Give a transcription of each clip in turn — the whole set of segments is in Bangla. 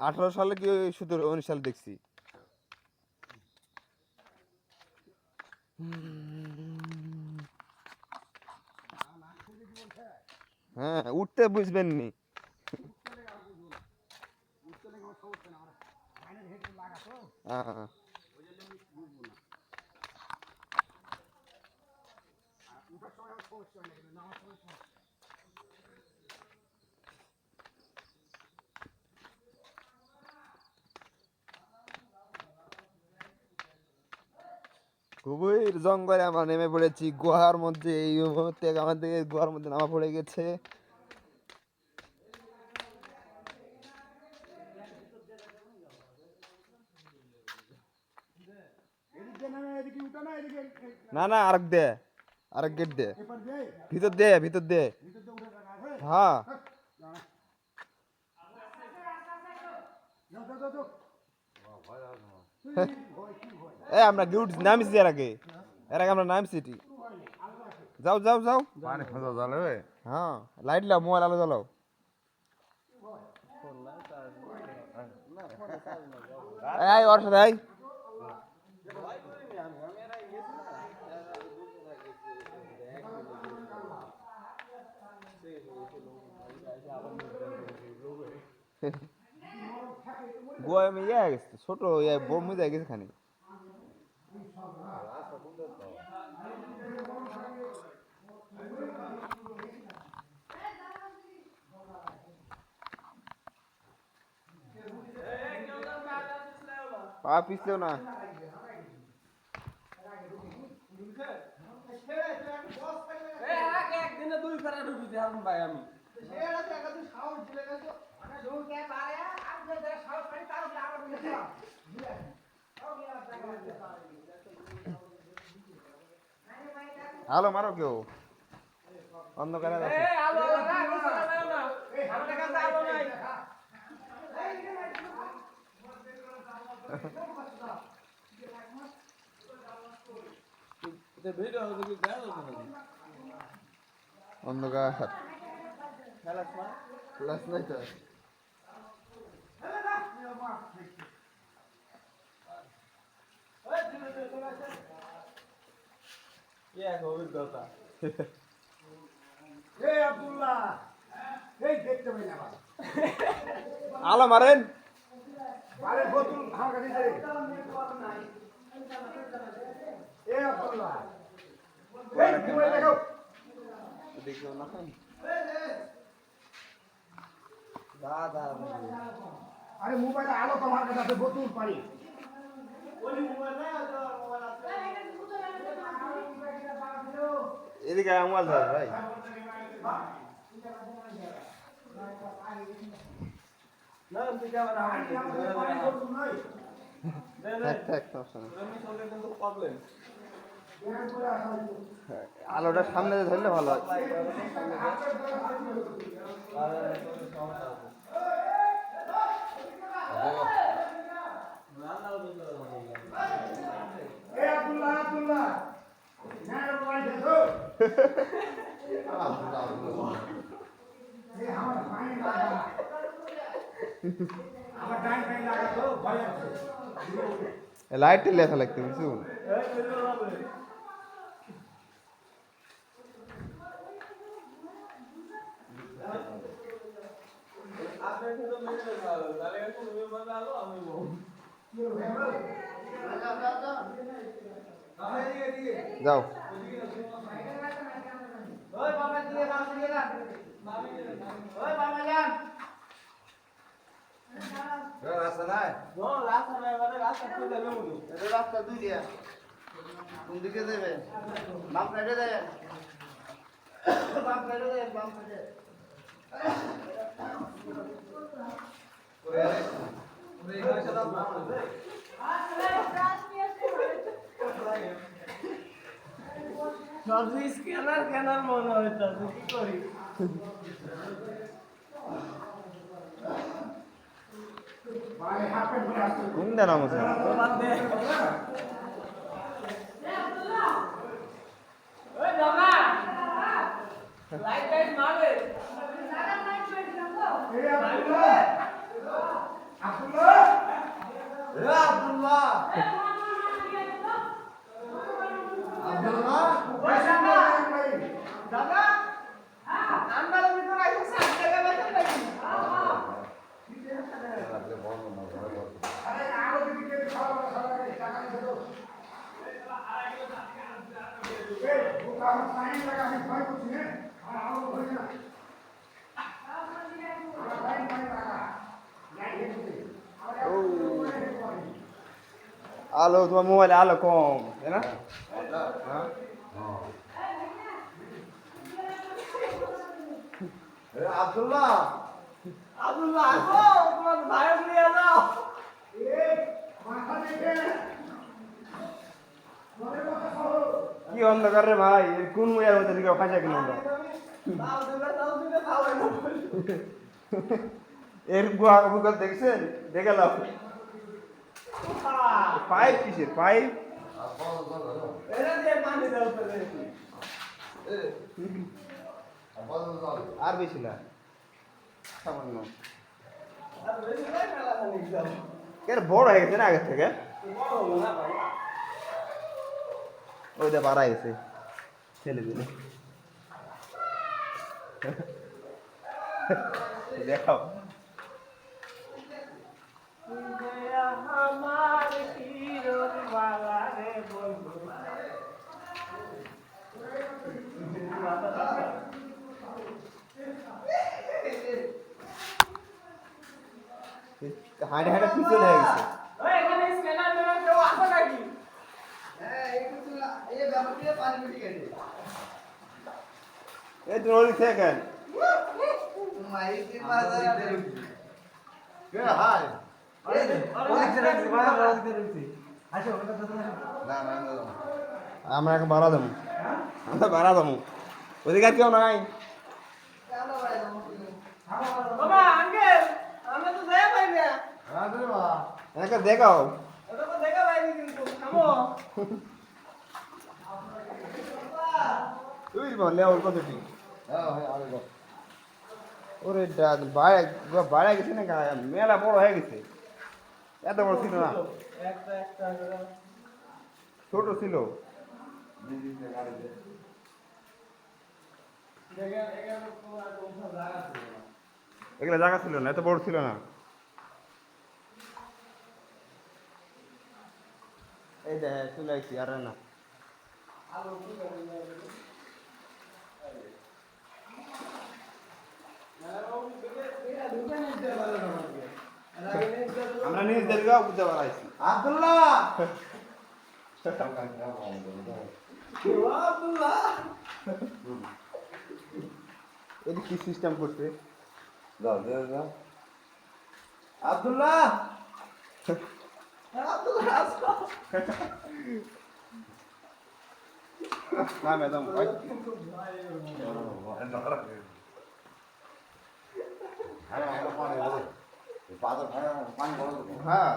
আঠারো সালে কি সতেরো উনিশ সালে দেখছি? হ্যাঁ উঠতে বুঝবেন নি হ্যাঁ। খুবই জঙ্গলে আমরা নেমে পড়েছি। গুহার মধ্যে এই মুহূর্তে আমাদের গুহার মধ্যে নামা পড়ে গেছে। না না আরেক দে আরেক গেট দে। ভিতর দে ভিতর দে। হ্যাঁ। এ আমরা গিউট নামছি এর আগে। এর আগে আমরা নামছি যাও যাও যাও। পানি খোঁজা যাবে হ্যাঁ লাইট লাও মোবাইল আলো জ্বালাও। এই ওর সাথে আই গোয়া আমি ইয়ে গেছে ছোট ইয়ে বোম হয়ে গেছে খানি পা পিছলেও না একদিনে দুই ফেরা ঢুকিছি হারুন ভাই আমি। হ্যালো মারো কেউ। অন্ধকারে আছে। আলো আলো না লাগাও না। আমাদের কাছে আলো নাই এটা ভিডিও দেখি গায় অন্ধকার ক্লাস নাই তো? অভিজ্ঞতা। আলো মারেন। আরে আমার আরে মোবাইলে আলো তো আমার কাছে বোতল পানি এদিকে ধর ভাই। আলোটা সামনে ধরলে ভালো হয় এই আব্দুল্লাহ আব্দুল্লাহ না মোবাইল দেখো এই আমার পানি লাগা আমার ডাইন পানি লাগা তো ভয় আছে লাইট লেখা লাগতে কিছু আপনার কিন্তু মেরে ভালো তাহলে তুমি মজা আলো আমি বউ যাও ওই বাবা দিয়ে বাবা দিয়ে না ওই বাবা যান রাস্তা নাই? রাস্তা নাই মানে রাস্তা খুলে নেব রাস্তা দুই দিয়া। কোন দিকে যাবে বাম সাইডে যাবে বাম সাইডে যাবে বাম সাইডে সবজি স্ক্যানার কেনার মনে হইতাছে কি করি? ভাই হাফে ঘুরে আসতে কোন দেন আমার বাদ দে ওই বাবা লাইট আলো তোমার মোবাইলে আলো কম তাই না? আব্দুল্লাহ আব্দুল্লাহ আসো তোমার ভাইয়ের নিয়ে যাও মাথা দেখে। কি অন্ধকার রে ভাই? কোন মুয়ার মধ্যে দিকে ফাঁসা কিনে আমরা এর গুহা মুখত দেখছেন? দেখে লাও পাইপ কিসের? পাইপ? আর বেশি না। সামান্য। বড় হয়ে গেছে না আগের থেকে? ভাই ওইটা বাড়া গেছে ছেলে দিলে। দেখাও। হাঁটে হাঁটে পিছনে হয়ে গেছে ওই এখানে স্ক্যানার মেরে কেউ আসো নাকি এই ওই সেকেন্ড হাই আমরা এখন বাড়া দেবো। আমরা বাড়া দেবো। আর কেউ নাই। বাবা আঙ্কেল আমরা তো দেখা পাই না। রাধে বা এনাকে দেখাও তুই বললে ওর ঠিক হ্যাঁ হ্যাঁ ওরে ডাক বাড়া বাড়া গেছে না মেলা বড় হয়ে গেছে। এত বড় ছিল না। ছোট ছিল। এগুলো জায়গা ছিল না এত বড় ছিল না। এই দে চলে আসছি আর না আলো কি করে আমরা নিজ দেরগাঁও বুঝতে পারাইছি। আব্দুল্লাহ! এটি কি সিস্টেম করছে? আব্দুল্লাহ! না ম্যাডাম হ্যাঁ হ্যাঁ পানি বলো পাথর হ্যাঁ পানি তো হ্যাঁ।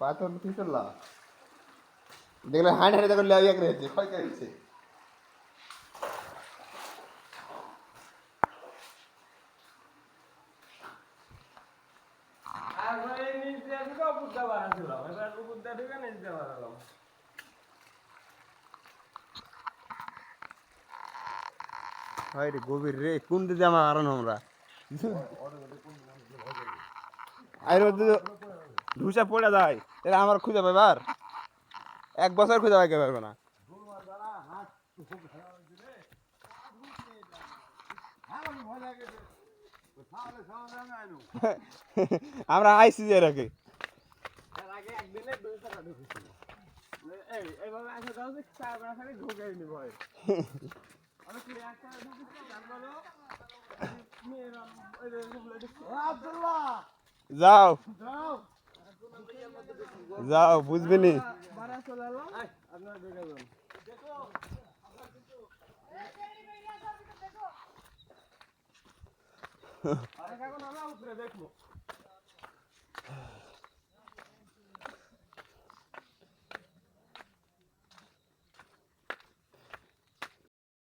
পাথর কি চললা দেখলে হাঁড়ি হাঁড়ি দেখলে লেগে গেছে ক্ষয় ঢুকেও বুঝতে পারছিলাম এবার বুঝতে ঢুকে দিয়ে পারলাম হয় রে, গভীর রে, কোন দিকে আমার আরন আমরা? আর ঢুসা পড়ে যায় এটা আমার খুঁজে পাইবার এক বছর খুঁজে পাইতে পারবে না। আমরা আইসি যে রাখে এইভাবে আসে যে চার খালি ঢুকে যাও। যাও। যাও বুঝবি নি। দেখো